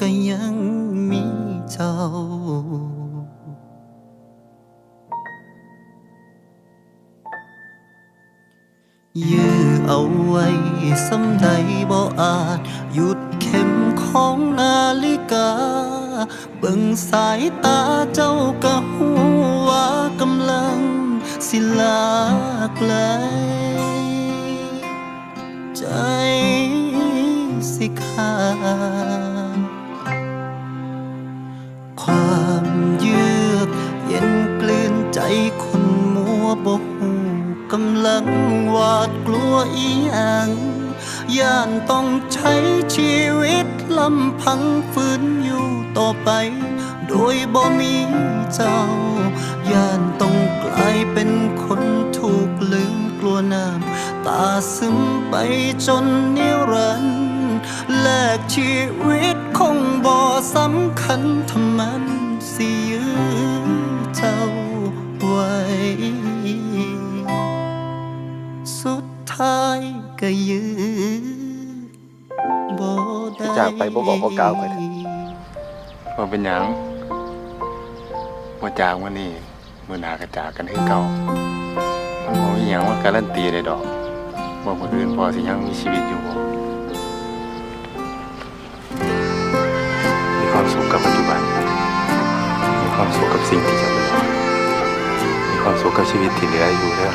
ก็ยังมีเจ้า ยื้อเอาไว้สำใดบ่อาจ หยุดเข็มของนาฬิกา เบิ่งสายตาเจ้าก็หูว่ากำลัง สิลาไกลใจสิขาด ลังหวาดกลัวอีหยังย่านต้องใช้ชีวิตลำพังฝืนอยู่ต่อไป โดยบ่มีเจ้า ย่านต้องกลายเป็นคนถูกลืมกลัวน้ำตาซึมไปจนนิรันดร์แลกชีวิตคงบ่สำคัญทำมัน จากไปบ่บอกบ่กล่าวข้อยเด้อว่าเป็นหยังว่าจากวันนี้มื่อหนากระจากกันคือเก่ามันบ่มีหยังว่าการันตีได้ดอกว่าคนอื่นพอสิยังมีชีวิตอยู่บ่มีความสุขกับปัจจุบัน มีความสุขกับสิ่งที่จะเหลือมีความสุขกับชีวิตที่เหลืออยู่เด้อ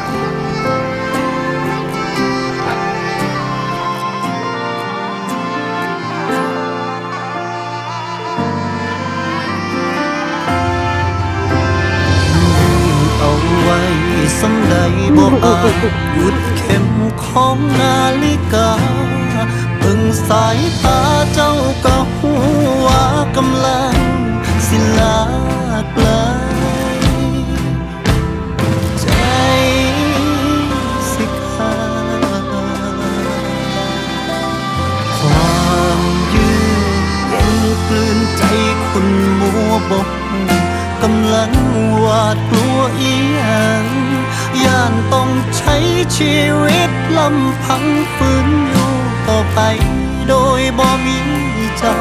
สำใดบ่อาจหยุดเข็มของนาฬิกาเบิ่งสายตาเจ้าก็หูว่ากำลังสิลาไกลใจสิขาดความยืดเย็นกลืนใจคนมัวบกกำลังหวาดกลัวอีหยัง ย่านต้องใช้ชีวิตลำพังฝืนอยู่ต่อไปโดยบ่มีเจ้า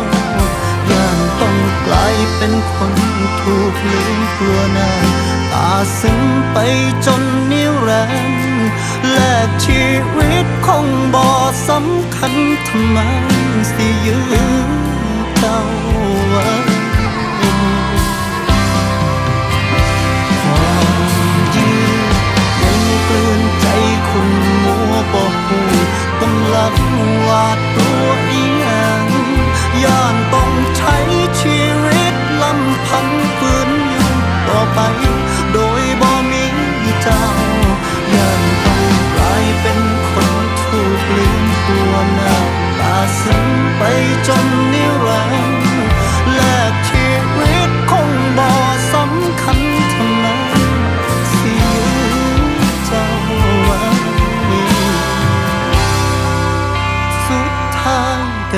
ย่านต้องกลายเป็นคนถูกลืมกลัวหน้าตาซึ้งไปจนนิรันดร์แลกชีวิตคงบ่สำคัญทำไมสิยื้อเจ้าไว้าดตัวอีหยังย่านต้องใช้ชีวิตลำพังฝืนอยู่ต่อไปโดยบ่มีเจ้าย่านต้องกลายเป็นคนถูกลืมตัวหน้าตาซึมไปจน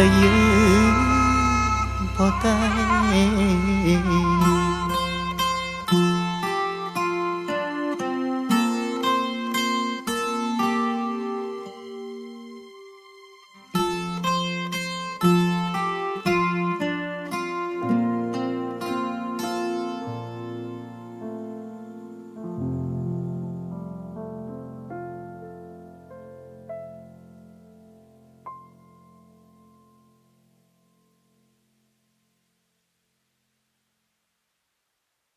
สุด